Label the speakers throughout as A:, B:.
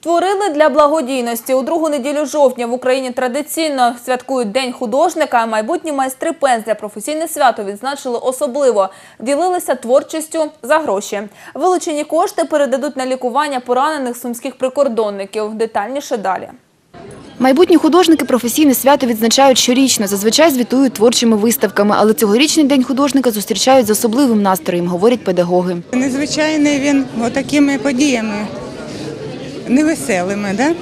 A: Творили для благодійності. У другу неділю жовтня в Україні традиційно святкують День художника. Майбутні майстри пензля професійне свято відзначили особливо. Ділилися творчістю за гроші. Вилучені кошти передадуть на лікування поранених сумських прикордонників. Детальніше далі.
B: Майбутні художники професійне свято відзначають щорічно. Зазвичай звітують творчими виставками, але цьогорічний день художника зустрічають з особливим настроєм, говорять педагоги.
C: Незвичайний він отакими подіями невеселими. Да?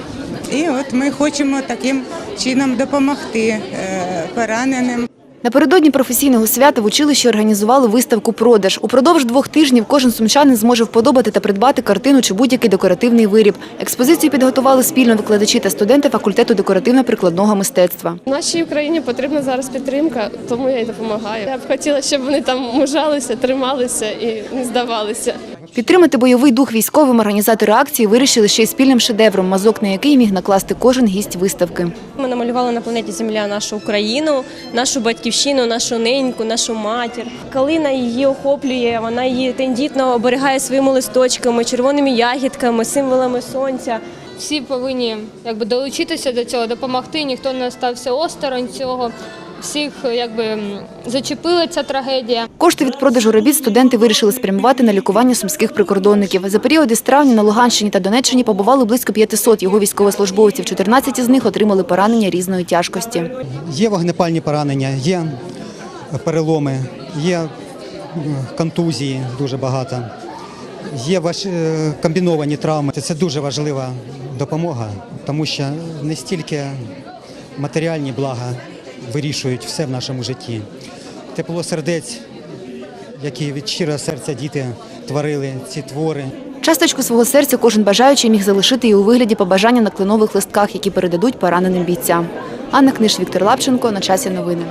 C: І от ми хочемо таким чином допомогти е, пораненим.
B: Напередодні професійного свята в училищі організували виставку «Продаж». Упродовж двох тижнів кожен сумчанин зможе вподобати та придбати картину чи будь-який декоративний виріб. Експозицію підготували спільно викладачі та студенти факультету декоративно-прикладного мистецтва.
D: Нашій Україні потрібна зараз підтримка, тому я й допомагаю. Я б хотіла, щоб вони там мужалися, трималися і не здавалися.
B: Підтримати бойовий дух військовим організатори акції вирішили ще й спільним шедевром, мазок на який міг накласти кожен гість виставки.
E: Ми намалювали на планеті Земля нашу Україну, нашу батьківщину, нашу неньку, нашу матір. Калина її охоплює, вона її тендітно оберігає своїми листочками, червоними ягідками, символами сонця.
F: всі повинні якби долучитися до цього, допомогти. Ніхто не остався осторонь цього. Всіх якби зачепила ця трагедія.
B: Кошти від продажу робіт студенти вирішили спрямувати на лікування сумських прикордонників. За період із травня на Луганщині та Донеччині побували близько 500 його військовослужбовців. 14 із них отримали поранення різної тяжкості.
G: Є вогнепальні поранення, є переломи, є контузії дуже багато, є е, комбіновані травми. Це дуже важлива допомога, тому що не стільки матеріальні блага вирішують все в нашому житті. Тепло сердець, які від щирого серця діти творили ці твори.
B: Часточку свого серця кожен бажаючий міг залишити і у вигляді побажання на кленових листках, які передадуть пораненим бійцям. Анна Книж, Віктор Лапченко. На часі новини.